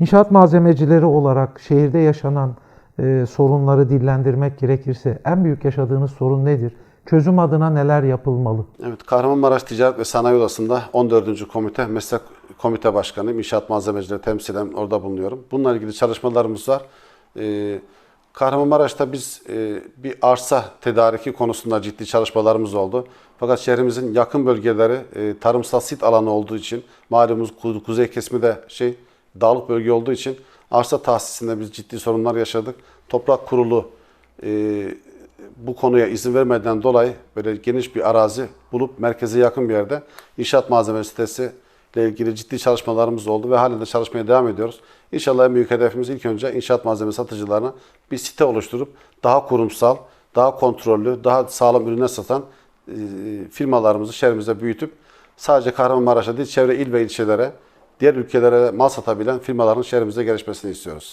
İnşaat malzemecileri olarak şehirde yaşanan e, sorunları dillendirmek gerekirse en büyük yaşadığınız sorun nedir? Çözüm adına neler yapılmalı? Evet, Kahramanmaraş Ticaret ve Sanayi Odası'nda 14. komite, meslek komite başkanıyım. İnşaat malzemecileri temsilen orada bulunuyorum. Bununla ilgili çalışmalarımız var. Ee, Kahramanmaraş'ta biz e, bir arsa tedariki konusunda ciddi çalışmalarımız oldu. Fakat şehrimizin yakın bölgeleri e, tarımsal sit alanı olduğu için malumuz ku- kuzey kesimi de şey dağlık bölge olduğu için arsa tahsisinde biz ciddi sorunlar yaşadık. Toprak kurulu e, bu konuya izin vermeden dolayı böyle geniş bir arazi bulup merkeze yakın bir yerde inşaat malzeme sitesi ile ilgili ciddi çalışmalarımız oldu ve halen de çalışmaya devam ediyoruz. İnşallah en büyük hedefimiz ilk önce inşaat malzeme satıcılarına bir site oluşturup daha kurumsal, daha kontrollü, daha sağlam ürünler satan e, firmalarımızı şehrimizde büyütüp sadece Kahramanmaraş'a değil çevre il ve ilçelere, diğer ülkelere mal satabilen firmaların şehrimizde gelişmesini istiyoruz.